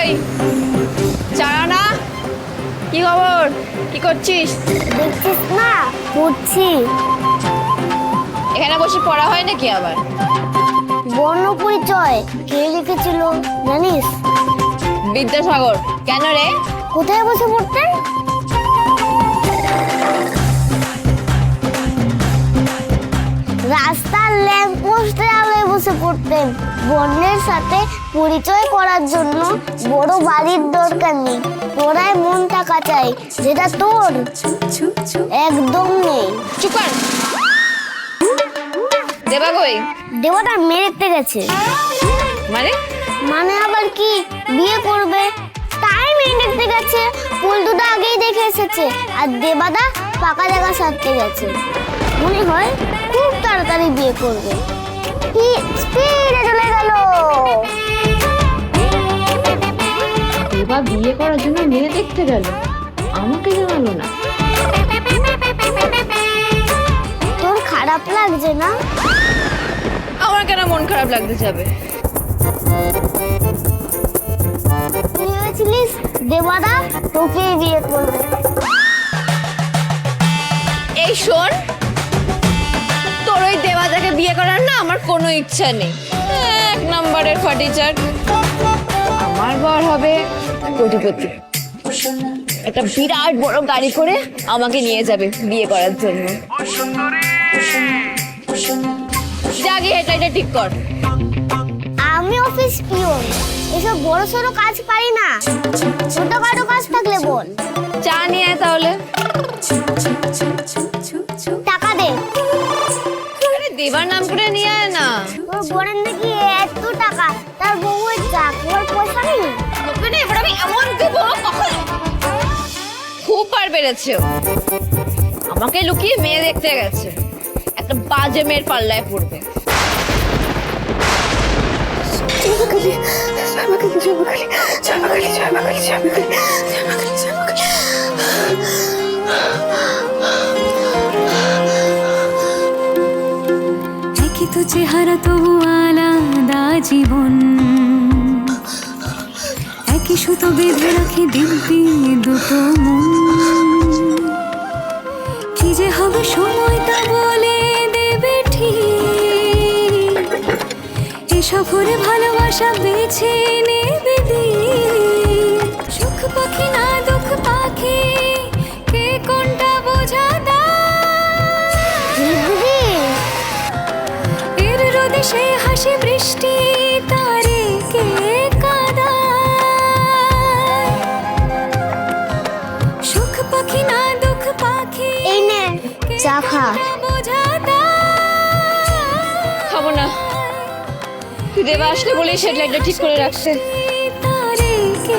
কই চারানা কি খবর? কি করছিস? দেখছিস না পড়ছি। এখানে বসে পড়া হয় নাকি আবার? বর্ণ পরিচয় কে লিখেছিল জানিস? বিদ্যাসাগর কেন রে? কোথায় বসে পড়তেন? পড়তেন বর্ণের সাথে পরিচয় করার জন্য বড় বাড়ির দরকার নেই। তোরাই মন টাকা চাই যেটা তোর একদম নেই। দেবা কই? দেবতা মেরেতে গেছে। মানে? মানে আবার কি? বিয়ে করবে? তাই মেয়ে দেখতে গেছে। পল্টুদা আগেই দেখে এসেছে। আর দেবাদা পাকা জায়গা সারতে গেছে। মনে হয় খুব তাড়াতাড়ি বিয়ে করবে। স্পিডে চলে গেল। দেবা বিয়ে করার জন্য মেয়ে দেখতে গেল। আমাকে জানালো না। তোর খারাপ লাগছে না? আমার কেন মন খারাপ লাগতে যাবে? তুই ভেবেছিলিস দেবাদা তোকেই বিয়ে করবে? এই শোন ওই দেবাদাকে বিয়ে করার না আমার কোনো ইচ্ছা নেই। এক নম্বরের ফার্টিচার আমার বর হবে কোটিপতি। একটা বিরাট বড় গাড়ি করে আমাকে নিয়ে যাবে বিয়ে করার জন্য। জাগে এটা এটা ঠিক কর। আমি অফিস পিওন। এসব বড় সড়ো কাজ পারি না। ছোটখাটো কাজ থাকলে বল। চা নিয়ে তাহলে। বোনের নাকি এত টাকা? তার বউয়ের চা খাওয়ার পয়সা নেই? না এবার আমি এমন দেবো কখন? খুব পার বেড়েছে ও। আমাকে লুকিয়ে মেয়ে দেখতে গেছে। একটা বাজে মেয়ের পাল্লায় পড়বে। একই তো চেহারা তবু আলাদা জীবন। একই সুতো বেঁধে রাখি দিব্যি দুটো মন। কি যে হবে সময়টা বলে দেবে ঠিক। এ সফরে ভালোবাসা বেছে নেবে। সুখ পাখি না সে হাসি বৃষ্টি তারে কে সুখ পাখি না দুঃখ পাখি এই নে চা খা। খাব না। তুই দেবা আসলে বলেই লাইটটা ঠিক করে রাখছে। তারে কে